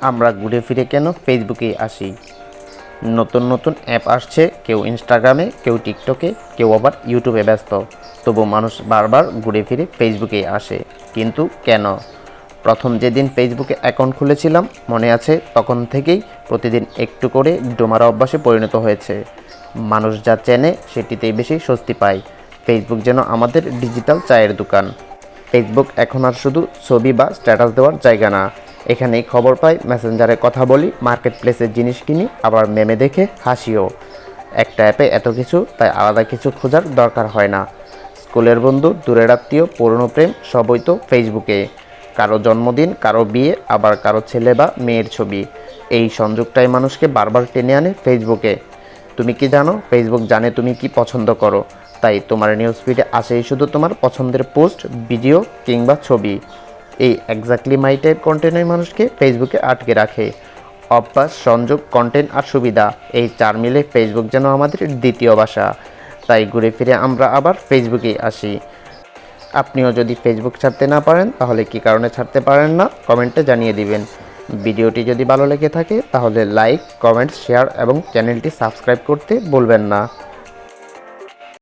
আমরা ঘুরে ফিরে কেন ফেসবুকে আসি? নতুন নতুন অ্যাপ আসছে, কেউ ইনস্টাগ্রামে কেউ টিকটকে কেউ আবার ইউটিউবে ব্যস্ত। তবু মানুষ বারবার ঘুরে ফিরে ফেসবুকে আসে। কিন্তু কেন? প্রথম যেদিন ফেসবুকে অ্যাকাউন্ট খুলেছিলাম, মনে আছে, তখন থেকেই প্রতিদিন একটু করে ডোমারা অভ্যাসে পরিণত হয়েছে। মানুষ যা চেনে, সেটিতেই বেশি স্বস্তি পায়। ফেসবুক যেন আমাদের ডিজিটাল চায়ের দোকান। ফেসবুক এখন আর শুধু ছবি বা স্ট্যাটাস দেওয়ার জায়গা না। এখানেই খবর পাই মেসেঞ্জারে কথা বলি মার্কেট প্লেসের জিনিস কিনি, আবার মেমে দেখে হাসিও। একটা অ্যাপে এত কিছু, তাই আলাদা কিছু খোঁজার দরকার হয় না। স্কুলের বন্ধু, দূরের আত্মীয়, পুরনো প্রেম, সবই তো ফেসবুকে কারও জন্মদিন, কারও বিয়ে, আবার কারও ছেলে বা মেয়ের ছবি। এই সংযোগটাই মানুষকে বারবার টেনে আনে ফেসবুকে তুমি কি জানো ফেসবুক জানে তুমি কি পছন্দ করো। তাই তোমার নিউজ ফিডে আসেই শুধু তোমার পছন্দের পোস্ট ভিডিও কিংবা ছবি। এই এক্স্যাক্টলি মাই টাইপ কন্টেন্টই মানুষকে ফেসবুকে আটকে রাখে। অভ্যাস, সংযোগ কন্টেন্ট আর সুবিধা, এই চার মিলে ফেসবুক যেন আমাদের দ্বিতীয় ভাষা। তাই ঘুরে ফিরে আমরা আবার ফেসবুকে আসি। আপনিও যদি ফেসবুক ছাড়তে না পারেন, তাহলে কি কারণে ছাড়তে পারেন না? কমেন্টে জানিয়ে দিবেন। ভিডিওটি যদি ভালো লেগে থাকে, তাহলে লাইক কমেন্ট শেয়ার এবং চ্যানেলটি সাবস্ক্রাইব করতে বলবেন না।